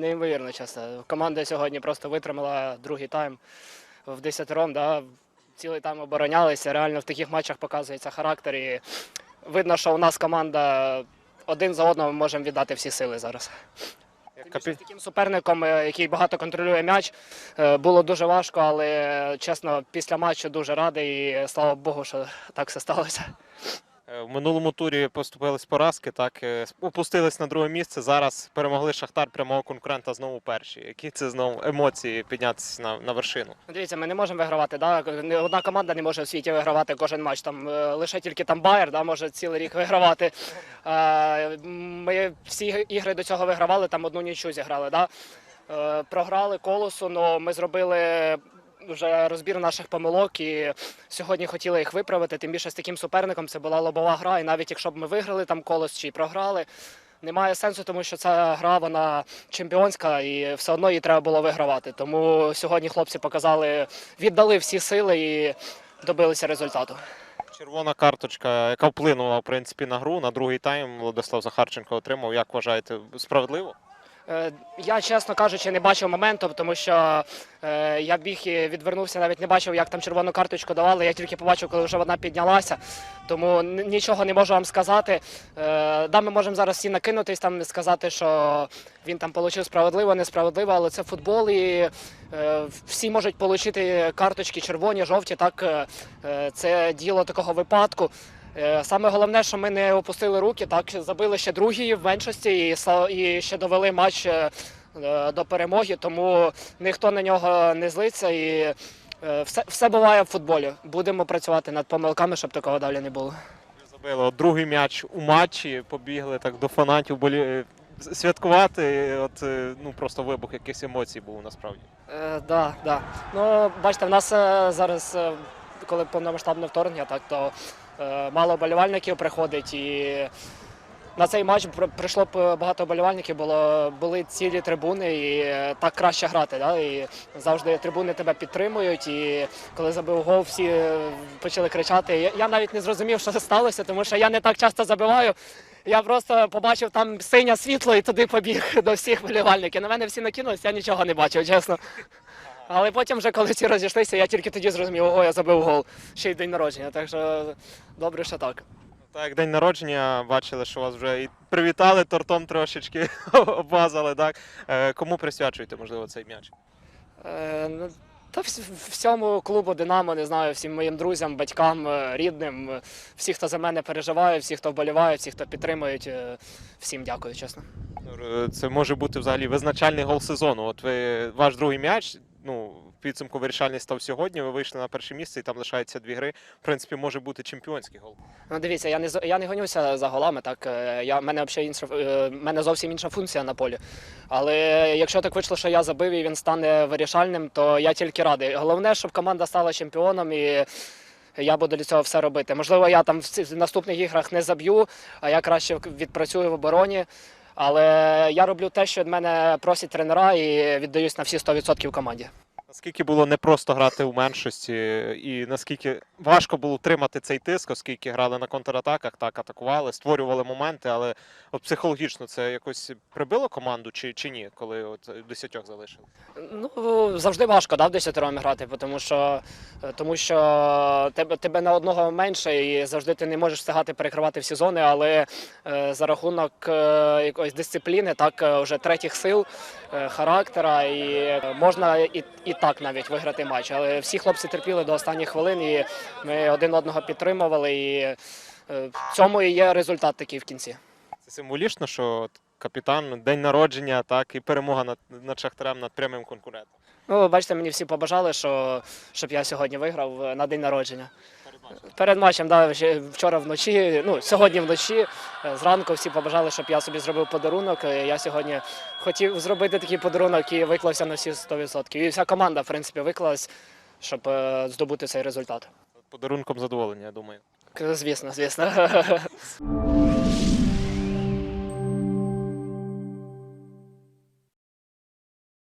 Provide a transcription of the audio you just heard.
неймовірно чесно. Команда сьогодні просто витримала другий тайм в десятером, да, цілий тайм оборонялися. Реально в таких матчах показується характер. І видно, що у нас команда один за одного ми можемо віддати всі сили зараз. З таким суперником, е, який багато контролює м'яч, е, було дуже важко, але чесно, після матчу дуже радий. І слава Богу, що так все сталося. Е, В минулому турі поступились поразки, так е, опустились на друге місце. Зараз перемогли Шахтар прямого конкурента знову перші. Які це знову емоції піднятися на, на вершину? Дивіться, ми не можемо вигравати. Да? Одна команда не може в світі вигравати кожен матч. Там е, лише тільки там Байер да, може цілий рік вигравати. Ми всі ігри до цього вигравали, там одну нічу зіграли. Да? Програли колосу, але ми зробили. Вже розбір наших помилок і сьогодні хотіли їх виправити. Тим більше з таким суперником це була лобова гра. І навіть якщо б ми виграли там колос чи програли, немає сенсу, тому що ця гра вона чемпіонська і все одно її треба було вигравати. Тому сьогодні хлопці показали, віддали всі сили і добилися результату. Червона карточка, яка вплинула в принципі на гру на другий тайм. Владислав Захарченко отримав. Як вважаєте, справедливо? Е, Я, чесно кажучи, не бачив моменту, тому що е, я біг і відвернувся, навіть не бачив, як там червону карточку давали. Я тільки побачив, коли вже вона піднялася. Тому нічого не можу вам сказати. Е, да, ми можемо зараз всі накинутись там сказати, що він там отримав справедливо, несправедливо, але це футбол і всі можуть отримати карточки червоні, жовті. Так це діло такого випадку. Е, Саме головне, що ми не опустили руки, так забили ще другі в меншості і, і ще довели матч е, е, до перемоги, тому ніхто на нього не злиться і все, все буває в футболі. Будемо працювати над помилками, щоб такого далі не було. Ви забили другий м'яч у матчі, побігли так до фанатів болі... святкувати. От ну просто вибух якихось емоцій був насправді. Е, да, да. Ну, бачите, в нас зараз, коли повномасштабне вторгнення, так то мало болівальників приходить і. На цей матч при- прийшло б багато болівальників, було були цілі трибуни, і е, так краще грати. Да? І завжди трибуни тебе підтримують. І коли забив гол, всі е, почали кричати. Я, я навіть не зрозумів, що це сталося, тому що я не так часто забиваю. Я просто побачив там синє світло і туди побіг до всіх болівальників. На мене всі накинулися, я нічого не бачив, чесно. Але потім, вже коли всі розійшлися, я тільки тоді зрозумів, ого, я забив гол. Ще й день народження. Так що добре, що так. Так, день народження, бачили, що вас вже і привітали тортом трошечки обмазали. Так Е, кому присвячуєте, можливо, цей м'яч? Е, ну, та вс- всьому клубу Динамо, не знаю, всім моїм друзям, батькам, е, рідним, е, всі, хто за мене переживає, всі, хто вболіває, всі, хто підтримують, е, всім дякую, чесно. Е, Це може бути взагалі визначальний гол сезону. От ви ваш другий м'яч. Підсумку вирішальний став сьогодні. Ви вийшли на перше місце і там лишається дві гри. В принципі, може бути чемпіонський гол. Ну, дивіться, я не я не гонюся за голами. Так е, я мене взагалі інша е, мене зовсім інша функція на полі. Але якщо так вийшло, що я забив і він стане вирішальним, то я тільки радий. Головне, щоб команда стала чемпіоном і. Я буду для цього все робити. Можливо, я там в наступних іграх не заб'ю, а я краще відпрацюю в обороні. Але я роблю те, що від мене просять тренера, і віддаюсь на всі 100% команді. Наскільки було непросто грати у меншості, і наскільки важко було утримати цей тиск, оскільки грали на контратаках, так атакували, створювали моменти, але от психологічно це якось прибило команду чи, чи ні, коли от десятьох залишили? Ну, завжди важко да, в десятером грати, тому що, тому що тебе, тебе на одного менше і завжди ти не можеш встигати перекривати всі зони, але е, за рахунок е, якоїсь дисципліни, так, е, вже третіх сил, е, характера, і е, можна і, і так навіть виграти матч. Але всі хлопці терпіли до останніх хвилин, і ми один одного підтримували. І е, в цьому і є результат такий в кінці. Це символічно, що капітан, день народження, так і перемога над, над Шахтарем над прямим конкурентом. Ну, бачите, мені всі побажали, що, щоб я сьогодні виграв е, на день народження. Перед матчем, да, вчора вночі, ну сьогодні вночі, е, зранку всі побажали, щоб я собі зробив подарунок. Е, Я сьогодні хотів зробити такий подарунок і виклався на всі 100%. І вся команда, в принципі, виклалась, щоб е, здобути цей результат. Подарунком задоволення, я думаю. Звісно, звісно.